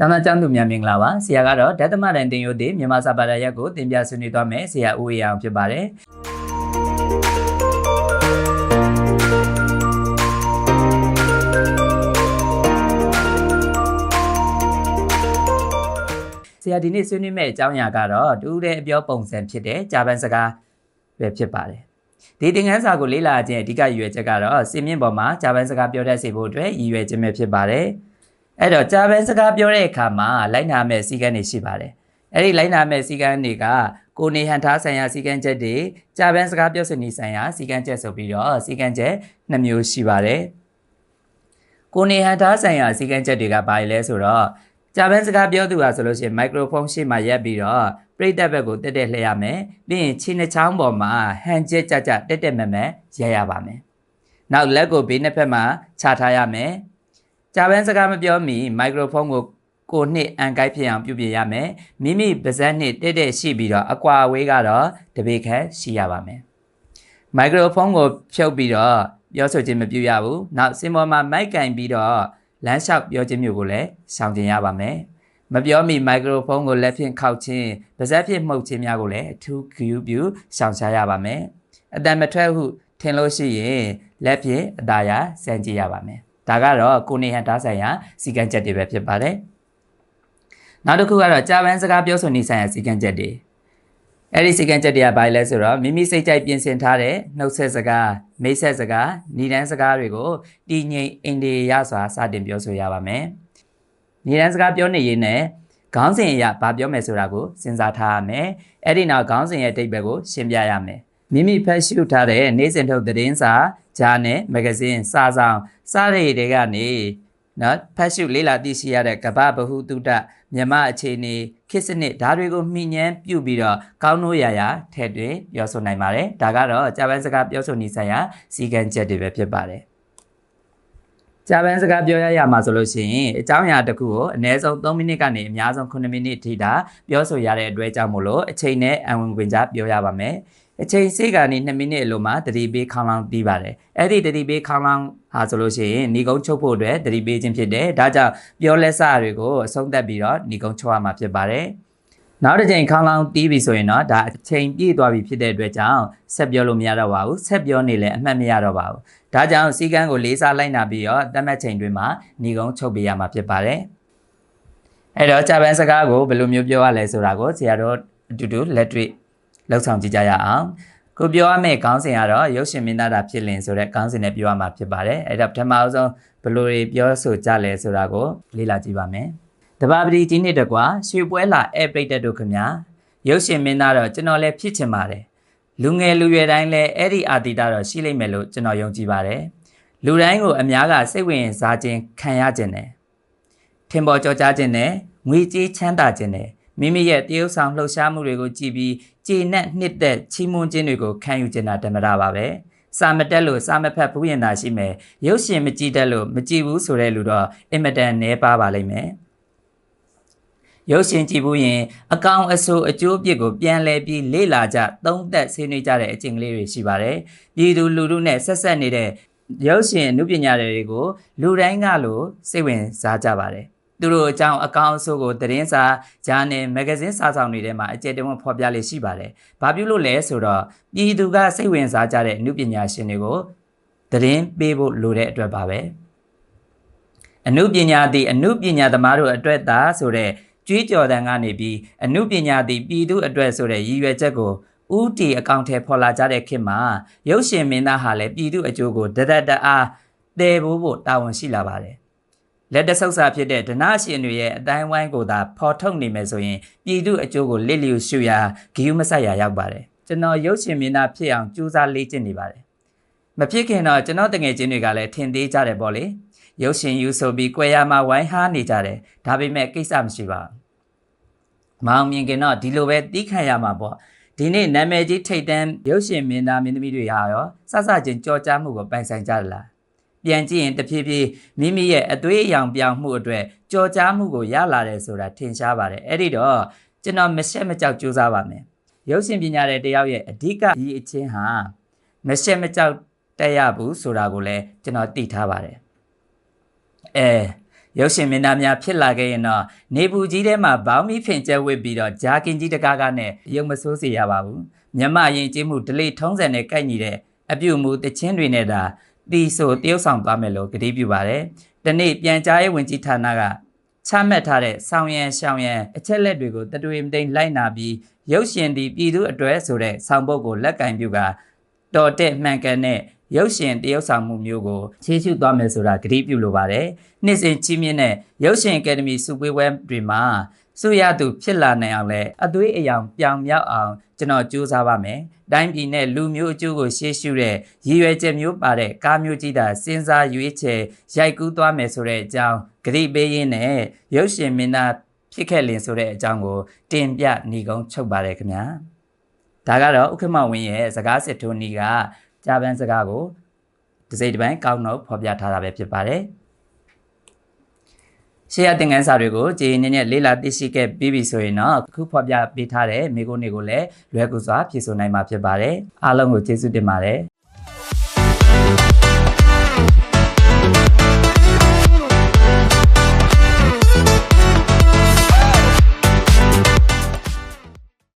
ကျောင်းသားကျောင်းသူများမင်္ဂလာပါဆရာကတော့ဓသမတိုင်တင်ယိုတိမြန်မာစာပါဒရက်ကိုတင်ပြဆွေးနွေးသွားမယ်ဆရာဦးအေအောင်ဖြစ်ပါတယ်ဆရာဒီနေ့ဆွေးနွေးမယ့်အကြောင်းအရာကတော့တူးတဲ့အပြောပုံစံဖြစ်တဲ့ဂျာပန်စကားပဲဖြစ်ပါတယ်ဒီသင်ခန်းစာကိုလေ့လာခြင်းအဓိကရည်ရွယ်ချက်ကတော့စင်မြင့်ပေါ်မှာဂျာပန်စကားပြောတတ်စေဖို့အတွက်ရည်ရွယ်ခြင်းပဲဖြစ်ပါတယ်။ အဲ့တော့ဂျာပန်စကားပြောတဲ့အခါမှာလိုက်နာမဲ့စည်းကမ်းတွေရှိပါတယ်။အဲ့ဒီလိုက်နာမဲ့စည်းကမ်းတွေကကိုနေဟန်ထားဆိုင်ရာစည်းကမ်းချက်တွေဂျာပန်စကားပြောဆိုနေဆိုင်ရာစည်းကမ်းချက်ဆိုပြီးတော့စည်းကမ်းချက်နှစ်မျိုးရှိပါတယ်။ကိုနေဟန်ထားဆိုင်ရာစည်းကမ်းချက်တွေကဘာလဲဆိုတော့ဂျာပန်စကားပြောသူဟာဆိုလို့ရှိရင်မိုက်ခရိုဖုန်းရှေ့မှာရက်ပြီးတော့ပြိတ္တဘက်ကိုတက်တက်လှည့်ရမယ်ပြီးရင်ခြေနှချောင်းပေါ်မှာဟန်ကျက်ကြကြတက်တက်မက်မက်ရက်ရပါမယ်နောက်လက်ကိုဘေးနှစ်ဖက်မှာချထားရမယ် ဂျာပန်စကားမပြောမီမိုက်ခရိုဖုန်းကိုကိုနှစ်အန်ကိုက်ဖြစ်အောင်ပြုပြင်ရမယ်မိမိပါးစပ်နှစ်တက်တက်ရှိပြီးတော့အကွာအဝေးကတော့တပေခန့်ရှိရပါမယ်မိုက်ခရိုဖုန်းကိုဖြုတ်ပြီးတော့ပြောဆိုခြင်းမပြုရဘူးနောက်စင်ပေါ်မှာမိုက်ကင်ပြီးတော့လမ်းလျှောက်ပြောခြင်းမျိုးကိုလည်းရှောင်ကျင်ရပါမယ်မပြောမီမိုက်ခရိုဖုန်းကိုလက်ဖြင့်ခောက်ခြင်းပါးစပ်ဖြင့်မှုတ်ခြင်းများကိုလည်းအထူးဂရုပြုရှောင်ရှားရပါမယ်အတန်မထွက်ဟုထင်လို့ရှိရင်လက်ဖြင့်အသာရစမ်းကြည့်ရပါမယ် ဒါကတော့ကိုနေဟန်တားဆိုင်ရာစီကံချက်တွေပဲဖြစ်ပါတယ်နောက်တစ်ခုကတော့ကြာပန်းစကားပြောဆိုနေဆိုင်ရာစီကံချက်တွေအဲ့ဒီစီကံချက်တွေကဘာလဲဆိုတော့မိမိစိတ်ကြိုက်ပြင်ဆင်ထားတဲ့နှုတ်ဆက်စကားမိတ်ဆက်စကားညီတန်းစကားတွေကိုတည်ငြိမ်အင်ဒီရစွာစတင်ပြောဆိုရပါမယ်။ညီတန်းစကားပြောနေရင်လည်းခေါင်းစဉ်အရဘာပြောမယ်ဆိုတာကိုစဉ်းစားထားရမယ်။အဲ့ဒီနောက်ခေါင်းစဉ်ရဲ့အတိတ်ဘက်ကိုရှင်းပြရမယ်။မိမိဖတ်ရှုထားတဲ့နေ့စဉ်ထုတ်သတင်းစာဂျာနယ်မဂဇင်းစာဆောင်စားရည်တွေကနေနော်ဖတ်ရှုလေ့လာသိရှိရတဲ့ကမ္ဘာဗဟုသုတမြမအခြေအနေခေတ်စနစ်ဓာတ်တွေကိုမှီညမ်းပြုပြီးတော့ကောင်းနိုးရရထည့်သွင်းပြောဆိုနိုင်ပါတယ်ဒါကတော့ဂျပန်စကားပြောဆိုနေဆိုင်ရာစီကံချက်တွေပဲဖြစ်ပါတယ်ဂျပန်စကားပြောရရမှာဆိုလို့ရှိရင်အကြောင်းအရာတစ်ခုကိုအနည်းဆုံး3မိနစ်ကနေအများဆုံး9မိနစ်ထိတာပြောဆိုရတဲ့အတွက်ကြောင့်မို့လို့အချိန်နဲ့အဝင်ခွင့်ကြားပြောရပါမယ် အချိန်စေးကနေ2မိနစ်အလိုမှာတတိပေးခေါင်းလောင်းပြီးပါတယ်အဲ့ဒီတတိပေးခေါင်းလောင်းဟာဆိုလို့ရှိရင်ဏီကုန်းချုပ်ဖို့အတွက်တတိပေးခြင်းဖြစ်တယ်ဒါကြောင့်ပြောလက်စတွေကိုအဆုံးသတ်ပြီးတော့ဏီကုန်းချုပ်ရမှာဖြစ်ပါတယ်နောက်တစ်ချိန်ခေါင်းလောင်းတီးပြီဆိုရင်တော့ဒါအချိန်ပြည့်သွားပြီဖြစ်တဲ့အတွက်ကြောင့်ဆက်ပြောလို့မရတော့ပါဘူးဆက်ပြောနေလည်းအမှတ်မရတော့ပါဘူးဒါကြောင့်စီကန်းကိုလေးစားလိုက်နာပြီးတော့တတ်မှတ်ချိန်တွင်မှာဏီကုန်းချုပ်ပေးရမှာဖြစ်ပါတယ်အဲ့တော့ဂျပန်စကားကိုဘယ်လိုမျိုးပြောရလဲဆိုတာကိုဆရာတို့အတူတူလက်တွေ့ လောက်ဆောင်ကြည့်ကြရအောင်ကိုပြောရမယ့်ခေါင်းစဉ်ကတော့ရုပ်ရှင်မင်းသားတာဖြစ်လင်ဆိုတဲ့ခေါင်းစဉ်နဲ့ပြောရမှာဖြစ်ပါတယ်အဲ့တော့ပထမဆုံးဘယ်လိုတွေပြောဆိုကြလဲဆိုတာကိုလေ့လာကြည့်ပါမယ်တဘာပတိကြီးနှစ်တကွာရွှေပွဲလာအဲပရိတ်တက်တို့ခင်ဗျာရုပ်ရှင်မင်းသားတော့ကျွန်တော်လည်းဖြစ်ချင်ပါတယ်လူငယ်လူရွယ်တိုင်းလည်းအဲ့ဒီအာတီတာတော့ရှိလိမ့်မယ်လို့ကျွန်တော်ယုံကြည်ပါတယ်လူတိုင်းကိုအများကစိတ်ဝင်စားခြင်းခံရခြင်းနဲ့ထင်ပေါ်ကြောကြားခြင်းနဲ့ငွေကြေးချမ်းသာခြင်းနဲ့မိမိရဲ့တရုပ်ဆောင်လှုပ်ရှားမှုတွေကိုကြည့်ပြီး ကျေနပ်နှစ်သက်ချီးမွမ်းခြင်းတွေကိုခံယူကျင်တာဓမ္မတာပါပဲစာမတက်လို့စာမဖတ်ဘူးရင်သာရှိမယ်ရုပ်ရှင်မကြည့်တတ်လို့မကြည့်ဘူးဆိုတဲ့လူတော့အင်မတန်နည်းပါပါလိမ့်မယ်ရုပ်ရှင်ကြည့်ဘူးရင်အကောင်အဆိုးအကျိုးအပြစ်ကိုပြန်လဲပြီးလေ့လာကြသုံးသက်ဆွေးနွေးကြတဲ့အကျင့်ကလေးတွေရှိပါတယ်ပြည်သူလူထုနဲ့ဆက်ဆက်နေတဲ့ရုပ်ရှင်အမှုပညာတွေကိုလူတိုင်းကလို့စိတ်ဝင်စားကြပါတယ် သူတို့အကြောင်းအကောင့်အဆိုးကိုသတင်းစာဂျာနယ်မဂ္ဂဇင်းစာဆောင်တွေထဲမှာအကျယ်တဝန်းဖော်ပြလေ့ရှိပါတယ်။ဘာဖြစ်လို့လဲဆိုတော့ပြည်သူကစိတ်ဝင်စားကြတဲ့အမှုပညာရှင်တွေကိုသတင်းပေးဖို့လိုတဲ့အတွက်ပါပဲ။အမှုပညာသည်အမှုပညာသမားတို့အတွက်သာဆိုတဲ့ကြွေးကြော်တန်ကနေပြီးအမှုပညာသည်ပြည်သူအတွက်ဆိုတဲ့ရည်ရွယ်ချက်ကိုဥတီအကောင့်ထဲဖော်လာကြတဲ့ခေတ်မှာရုပ်ရှင်မင်းသားဟာလည်းပြည်သူအကျိုးကိုတဒတအားတည်ဖို့ဖို့တာဝန်ရှိလာပါတယ် လက်တဆုပ်စာဖြစ်တဲ့ဒနာရှင်တွေရဲ့အတိုင်းဝိုင်းကိုသာဖော်ထုတ်နေမယ်ဆိုရင်ပြည်သူအကျိုးကိုလစ်လျူရှုရာဂီယူမဆက်ရာရောက်ပါတယ်ကျွန်တော်ရုပ်ရှင်မင်းသားဖြစ်အောင်ကြိုးစားလေ့ကျင့်နေပါတယ်မဖြစ်ခင်တော့ကျွန်တော်တငယ်ချင်းတွေကလည်းထင်သေးကြတယ်ပေါ့လေရုပ်ရှင်ယူဆိုပြီးကွယ်ရမှာဝိုင်းဟားနေကြတယ်ဒါပေမဲ့ကိစ္စမရှိပါဘူးမောင်မြင်ခင်တော့ဒီလိုပဲတီးခံရမှာပေါ့ဒီနေ့နာမည်ကြီးထိတ်တန်းရုပ်ရှင်မင်းသားမင်းသမီးတွေဟာရောစစချင်းကြော်ကြားမှုကိုပိုင်ဆိုင်ကြလား ပြန်ကြည့်ရင်တဖြည်းဖြည်းမိမိရဲ့အသွေးအယောင်ပြောင်းမှုအတွက်ကြော်ကြားမှုကိုရလာတယ်ဆိုတာထင်ရှားပါတယ်အဲ့ဒီတော့ကျွန်တော်မရှက်မကြောက်ကြိုးစားပါမယ်ရုပ်ရှင်ပညာတဲ့တယောက်ရဲ့အဓိကဒီအချင်းဟာမရှက်မကြောက်တက်ရဘူးဆိုတာကိုလည်းကျွန်တော်သိထားပါတယ်အဲရုပ်ရှင်မင်းသားများဖြစ်လာခဲ့ရင်တော့နေပူကြီးထဲမှာဘောင်းမီဖင်ကျဲဝစ်ပြီးတော့ဂျာကင်ကြီးတကားကားနဲ့ရုပ်မဆိုးစေရပါဘူးမြမရင်ကျေးမှုဒလိထုံးစံနဲ့ကိုက်ညီတဲ့အပြုအမူတခြင်းတွေနဲ့ဒါ တီဆိုတရုပ်ဆောင်သွားမယ်လို့ကတိပြုပါတယ်။ဒီနေ့ပြန်ကြားရေးဝန်ကြီးဌာနကချမှတ်ထားတဲ့ဆောင်းရံရှောင်းရံအချက်လက်တွေကိုတတွေမတိန်လိုက်နာပြီးရုပ်ရှင်ဒီပြည်သူအတွဲဆိုတဲ့ဆောင်ပုဒ်ကိုလက်ကင်ပြုကတော်တဲ့မှန်ကန်တဲ့ရုပ်ရှင်တရုပ်ဆောင်မှုမျိုးကိုခြေရှုသွားမယ်ဆိုတာကတိပြုလိုပါတယ်။နှစ်စဉ်ချင်းမြင့်တဲ့ရုပ်ရှင်အကယ်ဒမီစုပွဲပွဲတွေမှာ စုရသူဖြစ်လာနိုင်အောင်လဲအသွေးအယောင်ပြောင်မြောက်အောင်ကျွန်တော်ကြိုးစားပါမယ်။တိုင်းပြည်နဲ့လူမျိုးအကျိုးကိုရှေ့ရှုတဲ့ရည်ရွယ်ချက်မျိုးပါတဲ့ကားမျိုးကြီးတာစဉ်းစားရွေးချယ်ရိုက်ကူးသွားမယ်ဆိုတဲ့အကြောင်းဂရိပေးရင်းနဲ့ရုပ်ရှင်မင်းသားဖြစ်ခဲ့လင်ဆိုတဲ့အကြောင်းကိုတင်ပြညီကုန်းချုပ်ပါတယ်ခင်ဗျာ။ဒါကတော့ဥက္ကမဝင်းရဲ့စကားစစ်ထိုးနီးကကြာပန်းစကားကိုတစ်စိတ်တစ်ပိုင်းကောက်နှုတ်ဖော်ပြထားတာပဲဖြစ်ပါတယ်။ ရှေ့ရသင်ခန်းစာတွေကိုကြည်ရင်နဲ့လေးလာသိရှိခဲ့ပြီးပြီဆိုရင်တော့အခုဖော်ပြပေးထားတဲ့မိကုန်းတွေကိုလည်းလွယ်ကူစွာဖြည့်ဆို့နိုင်မှာဖြစ်ပါတယ်။အားလုံးကိုကျေးဇူးတင်ပါတယ်။